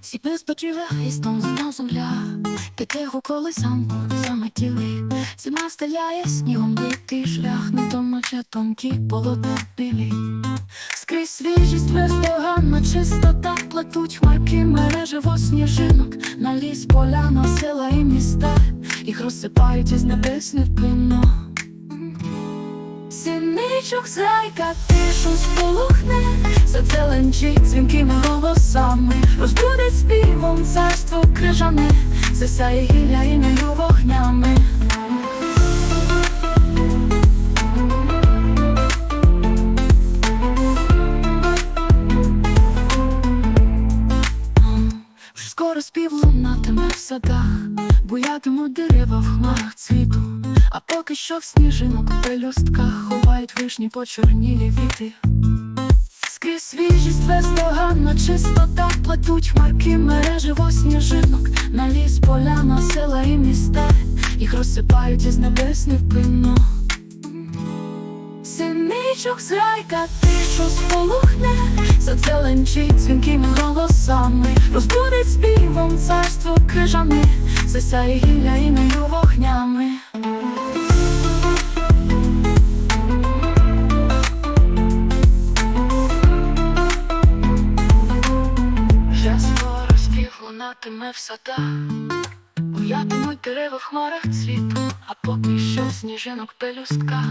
Сіпи стон знову земля, Підтиху колесанку заметіли, Зима стеляє снігом битий шлях, Не домоче тонкі полотна білі. Скрізь свіжість бездоганна чистота, плетуть хмарки мережево сніжинок, на ліс, поляна, села і міста, їх розсипають із небес невпинно. Синичок зайка тишу сполухне, зацеленчить дзвінкими голосами, розбудить співом царство крижане, засяє гілля і нею вогнями. Скоро спів лунатиме в садах, буятимуть дерева в хмарах цвіту, а поки що в сніжинок у пелюстках ховають вишні почорнілі віти. Скрізь свіжість бездоганна чистота, плетуть хмарки мережево сніжинок, на ліс, поляна, села і міста, їх розсипають із небес невпинно. Синичок зайка тишу сполухне, зацеленчить дзвінкими голосами, розбудить співом царство крижане, засяє гілля і нею вогнями. Лунатиме в садах, Буятимуть дерева в хмарах цвіту, а поки що сніжинок пелюстка.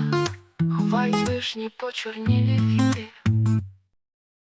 Ховають вишні почорнілі